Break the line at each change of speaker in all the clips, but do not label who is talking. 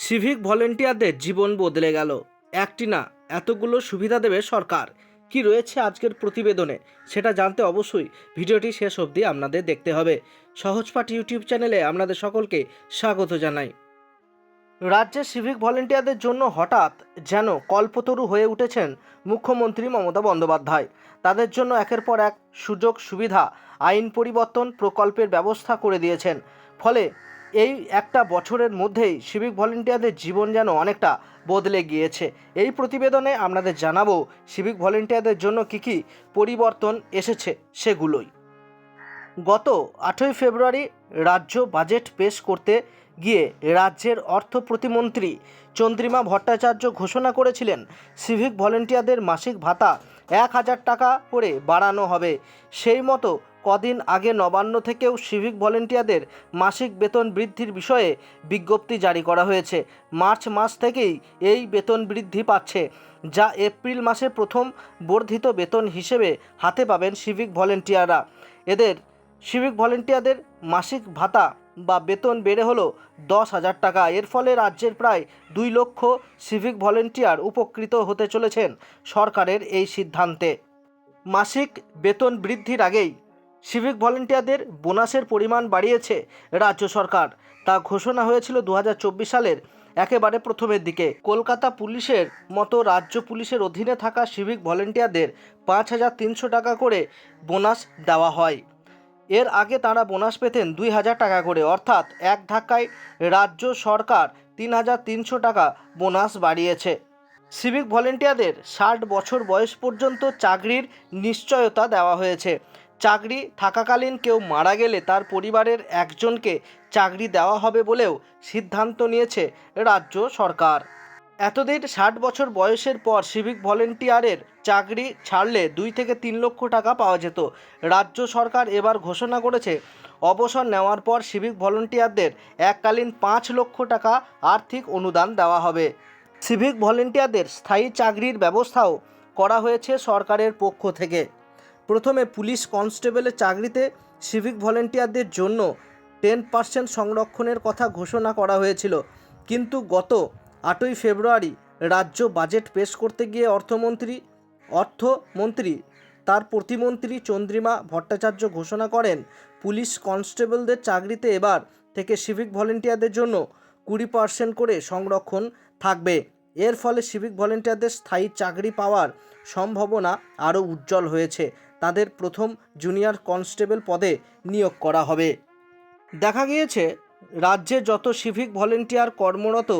Civic ভলেন্টিয়ারদের জীবন বদলে গেল। একটি না, এতগুলো সুবিধা দেবে সরকার। কি রয়েছে আজকের প্রতিবেদনে, সেটা জানতে অবশ্যই ভিডিওটি শেষ অবধি আপনাদের দেখতে হবে। সহজপাঠ ইউটিউব চ্যানেলে আপনাদের সকলকে স্বাগত জানাই। রাজ্যের সিভিক ভলেন্টিয়ারদের জন্য হঠাৎ যেন কল্পতরু হয়ে উঠেছেন মুখ্যমন্ত্রী মমতা বন্দ্যোপাধ্যায়। তাদের জন্য একের পর এক সুযোগ সুবিধা আইন পরিবর্তন প্রকল্পের ব্যবস্থা করে দিয়েছেন। ফলে এই একটা বছরের মধ্যেই সিভিক ভলেন্টিয়ারদের জীবন যেন অনেকটা বদলে গিয়েছে। এই প্রতিবেদনে আপনাদের জানাব সিভিক ভলেন্টিয়ারদের জন্য কী কী পরিবর্তন এসেছে সেগুলোই। গত আঠই ফেব্রুয়ারি রাজ্য বাজেট পেশ করতে গিয়ে রাজ্যের অর্থ প্রতিমন্ত্রী চন্দ্রিমা ভট্টাচার্য ঘোষণা করেছিলেন সিভিক ভলেন্টিয়ারদের মাসিক ভাতা এক হাজার টাকা করে বাড়ানো হবে। সেই মতো কদিন আগে নবান্ন থেকেও সিভিক ভলেন্টিয়ারদের মাসিক বেতন বৃদ্ধির বিষয়ে বিজ্ঞপ্তি জারি করা হয়েছে। মার্চ মাস থেকেই এই বেতন বৃদ্ধি পাচ্ছে, যা এপ্রিল মাসে প্রথম বর্ধিত বেতন হিসেবে হাতে পাবেন সিভিক ভলেন্টিয়াররা এদের সিভিক ভলেন্টিয়ারদের মাসিক ভাতা বা বেতন বেড়ে হলো দশ হাজার টাকা। এর ফলে রাজ্যের প্রায় দুই লক্ষ সিভিক ভলেন্টিয়ার উপকৃত হতে চলেছেন সরকারের এই সিদ্ধান্তে। মাসিক বেতন বৃদ্ধির আগেই সিভিক ভলেন্টিয়ারদের বোনাসের পরিমাণ বাড়িয়েছে রাজ্য সরকার। তা ঘোষণা হয়েছিল দু হাজার চব্বিশ সালের একেবারে প্রথমের দিকে। কলকাতা পুলিশের মতো রাজ্য পুলিশের অধীনে থাকা সিভিক ভলেন্টিয়ারদের পাঁচ হাজার তিনশো টাকা করে বোনাস দেওয়া হয়। এর আগে তারা বোনাস পেতেন দুই হাজার টাকা করে। অর্থাৎ এক ধাক্কায় রাজ্য সরকার তিন হাজার তিনশো টাকা বোনাস বাড়িয়েছে। সিভিক ভলেন্টিয়ারদের ষাট বছর বয়স পর্যন্ত চাকরির নিশ্চয়তা দেওয়া হয়েছে। চাকরি থাকাকালীন কেউ মারা গেলে তার পরিবারের একজনকে চাকরি দেওয়া হবে বলেও সিদ্ধান্ত নিয়েছে রাজ্য সরকার। এতদিন ষাট বছর বয়সের পর সিভিক ভলেন্টিয়ারের চাকরি ছাড়লে দুই থেকে তিন লক্ষ টাকা পাওয়া যেত। রাজ্য সরকার এবার ঘোষণা করেছে, অবসর নেওয়ার পর সিভিক ভলেন্টিয়ারদের এককালীন পাঁচ লক্ষ টাকা আর্থিক অনুদান দেওয়া হবে। সিভিক ভলেন্টিয়ারদের স্থায়ী চাকরির ব্যবস্থাও করা হয়েছে সরকারের পক্ষ থেকে। প্রথমে পুলিশ কনস্টেবলের চাকরিতে সিভিক ভলেন্টিয়ারদের জন্য টেন পার্সেন্ট সংরক্ষণের কথা ঘোষণা করা হয়েছিল। কিন্তু গত আটই ফেব্রুয়ারি রাজ্য বাজেট পেশ করতে গিয়ে অর্থমন্ত্রী অর্থমন্ত্রী, তার প্রতিমন্ত্রী চন্দ্রিমা ভট্টাচার্য ঘোষণা করেন, পুলিশ কনস্টেবলদের চাকরিতে এবার থেকে সিভিক ভলেন্টিয়ারদের জন্য কুড়ি পার্সেন্ট করে সংরক্ষণ থাকবে। এর ফলে সিভিক ভলেন্টিয়ারদের স্থায়ী চাকরি পাওয়ার সম্ভাবনা আরও উজ্জ্বল হয়েছে। তাদের প্রথম জুনিয়র কনস্টেবল পদে নিয়োগ করা হবে। দেখা গিয়েছে, রাজ্যে যত সিভিক ভলেন্টিয়ার কর্মরত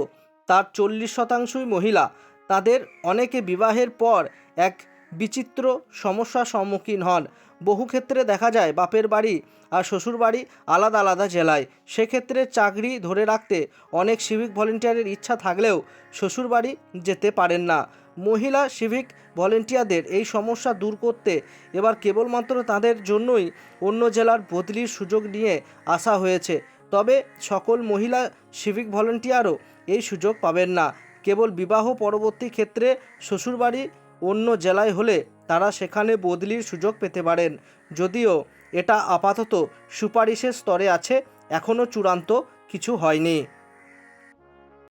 তার চল্লিশ শতাংশই মহিলা। তাদের অনেকে বিবাহের পর এক বিচিত্র সমস্যার সম্মুখীন হন। বহু ক্ষেত্রে দেখা যায় বাপের বাড়ি আর শ্বশুর বাড়ি আলাদা আলাদা জেলায়। সেক্ষেত্রে চাকরি ধরে রাখতে অনেক সিভিক ভলেন্টিয়ারের ইচ্ছা থাকলেও শ্বশুর বাড়ি যেতে পারেন না। মহিলা সিভিক ভলেন্টিয়ারদের এই সমস্যা দূর করতে এবার কেবলমাত্র তাদের জন্যই অন্য জেলার বদলির সুযোগ নিয়ে আসা হয়েছে। তবে সকল মহিলা সিভিক ভলেন্টিয়ারও এই সুযোগ পাবেন না। কেবল বিবাহ পরবর্তী ক্ষেত্রে শ্বশুরবাড়ি অন্য জেলায় হলে তারা সেখানে বদলির সুযোগ পেতে পারেন। যদিও এটা আপাতত সুপারিশের স্তরে আছে এখনও চূড়ান্ত কিছু হয়নি।